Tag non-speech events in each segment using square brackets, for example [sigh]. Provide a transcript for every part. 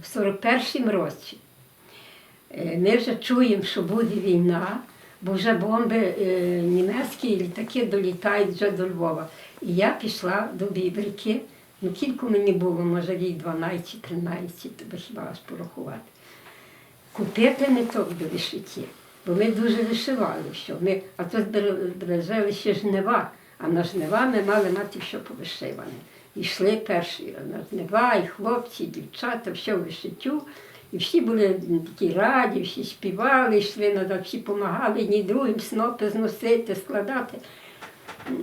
в 41-му році. Е, Ми вже чуємо, що буде війна, бо вже бомби е, німецькі літаки долітають вже до Львова. І я пішла до Бібрики, ну кілько мені було, може рік 12 чи 13, тебе хіба аж порахувати. Купити ниток до вишиття, бо ми дуже вишивали, що ми, а то збережали ще жнива, а на жнива ми мали мати все повишиване. Йшли перші жнива, і хлопці, і дівчата, все в вишиттю. І всі були такі раді, всі співали, йшли назад, всі допомагали одні другим снопи зносити, складати.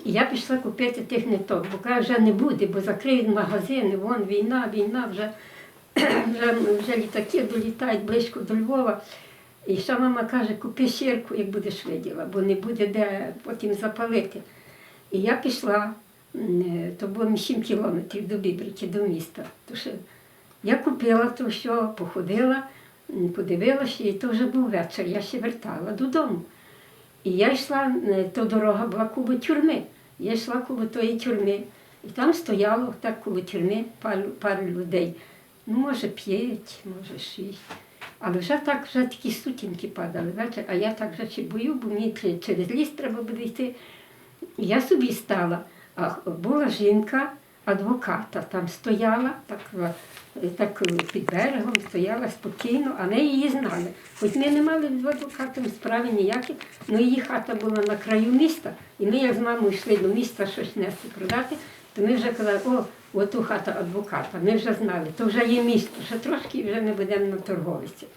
І я пішла купити тих ниток, бо каже, вже не буде, бо закриють магазини, вон війна, війна, вже, [clears throat] вже, вже літаки долітають близько до Львова. І ще мама каже, купи сірку, як будеш виділа, бо не буде де потім запалити. І я пішла, то було 7 кілометрів до Бібрики, до міста. То ще я купила то все, походила, подивилася, і то вже був вечір, я ще вертала додому. І я йшла, е, то дорога була коло тюрми. Я йшла коло тої тюрми. І там стояло так коло тюрми пару, людей. Ну, може, п'ять, може, шість. Але вже так вже такі сутінки падали вечір, а я так вже чи бою, бо мені через ліс треба буде йти. І я собі стала, була жінка адвоката, там стояла, так, е, так під берегом стояла спокійно, а ми її знали. Хоч ми не мали з адвокатом справи ніяких, але її хата була на краю міста, і ми як з мамою йшли до міста щось нести продати, то ми вже казали, о, оту хата адвоката, ми вже знали, то вже є місто, ще трошки вже ми будемо на торговиці.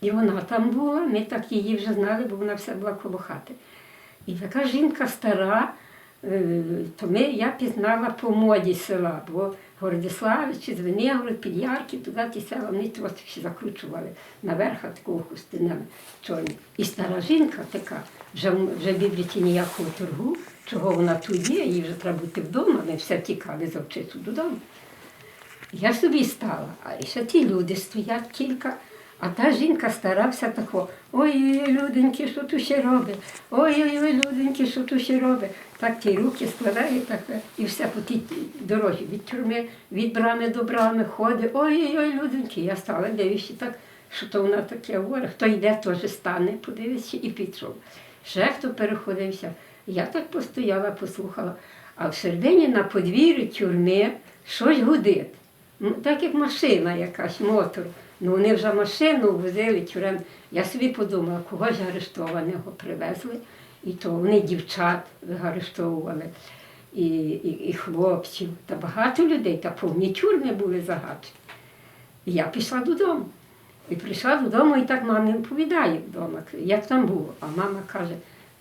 І вона там була, ми так її вже знали, бо вона все була коло хати. І така жінка стара, то ми, я пізнала по моді села, бо Городиславичі, Звенигород, Підярки, туди ті села, вони трошки закручували наверх такого хустинами чорні. І стара жінка така, вже, вже в Бібліті ніякого торгу, чого вона тут є, їй вже треба бути вдома, ми все тікали за вчиту додому. Я собі стала, а ще ті люди стоять кілька, а та жінка старався тако, ой-ой, люденьки, що тут ще робить? ой-ой-ой, люденьки, що тут ще робить? Так ті руки складає, так, і все по тій дорозі від тюрми, від брами до брами ходить. Ой-ой-ой, люденьки. Я стала дивлюся так, що то вона таке говорить. Хто йде, теж стане, подивиться і пішов. Ще хто переходився. Я так постояла, послухала. А всередині на подвір'ї тюрми щось гудить. Так як машина якась, мотор. Ну вони вже машину возили тюрем. Я собі подумала, кого ж арештованого привезли. І то вони дівчат арештовували, і, і, і хлопців, та багато людей, та повні тюрми були загаджені. І я пішла додому. І прийшла додому і так мамі оповідаю вдома, як там було. А мама каже,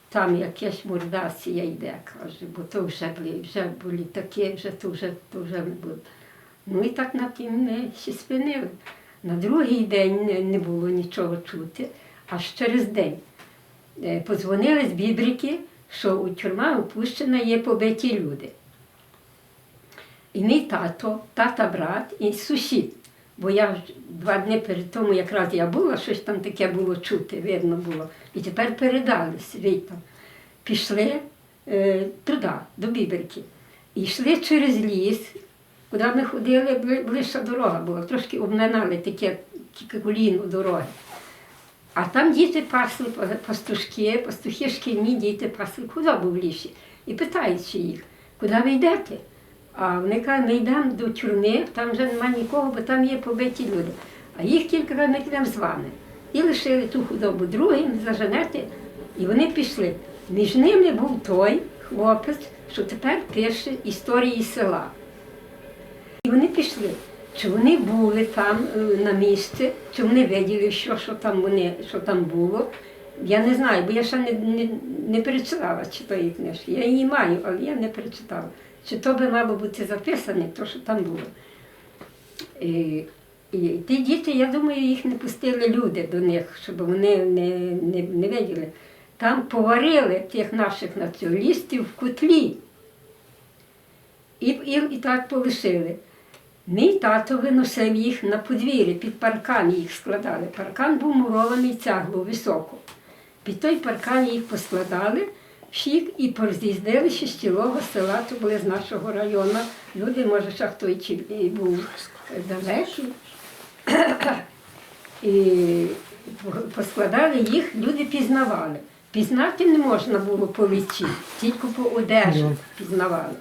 там якась мордація йде, каже, бо то вже були, вже були такі, вже то вже, то вже не було. Ну і так на тим ми спинили. На другий день не, було нічого чути, аж через день. Е, Подзвонили з Бібрики, що у тюрма опущена є побиті люди. І мій тато, тата брат і сусід. Бо я два дні перед тому якраз я була, щось там таке було чути, видно було. І тепер передали світом. Пішли е, туди, до Біберки. І йшли через ліс, куди ми ходили, ближча дорога була, трошки обминали таке тільки коліно дороги. А там діти пасли па- пастушки, пастухи шкільні діти пасли худобу в лісі. І питаються їх, куди ви йдете? А вони кажуть, ми йдемо до тюрми, там вже немає нікого, бо там є побиті люди. А їх кілька разів ми йдемо з вами. І лишили ту худобу другим, заженете, і вони пішли. Між ними був той хлопець, що тепер пише історії села. І вони пішли. Чи вони були там е, на місці, чи вони виділи, що, що, там, вони, що там було. Я не знаю, бо я ще не, не, не перечитала чи тої книжки. Я її маю, але я не перечитала. Чи то би мало бути записане, то що там було. І, і ті діти, я думаю, їх не пустили люди до них, щоб вони не, не, не виділи. Там поварили тих наших націоналістів в котлі. І, і, і так полишили. Мій тато виносив їх на подвір'я, під паркан їх складали. Паркан був мурований цеглу високо. Під той паркан їх поскладали всіх і пороз'їздили ще з цілого села, то були з нашого району. Люди, може, ще хто і був далекий. І поскладали їх, люди пізнавали. Пізнати не можна було по лиці, тільки по одежі Ну. пізнавали.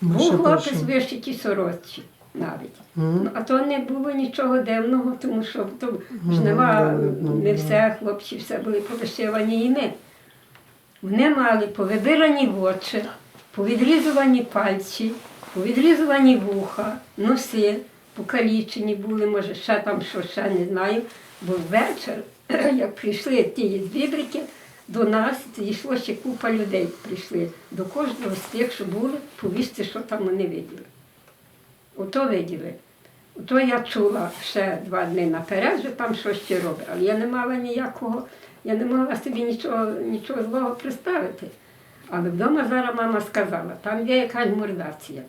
Ну, Був хлопець вишиті сорочці навіть. Ну, а то не було нічого дивного, тому що то жнива да, не все, хлопці все були повишивані і ми. Вони мали повибирані очі, повідрізувані пальці, повідрізувані вуха, носи, покалічені були, може, ще там що ще не знаю. Бо ввечір, [clears throat] як прийшли ті з Бібрики, до нас йшло ще купа людей прийшли. До кожного з тих, що були, повісти, що там вони виділи. Ото виділи. Ото я чула ще два дні наперед, що там щось ще робить. Але я не мала ніякого, я не могла собі нічого, нічого злого представити. Але вдома зараз мама сказала, там є якась мордація.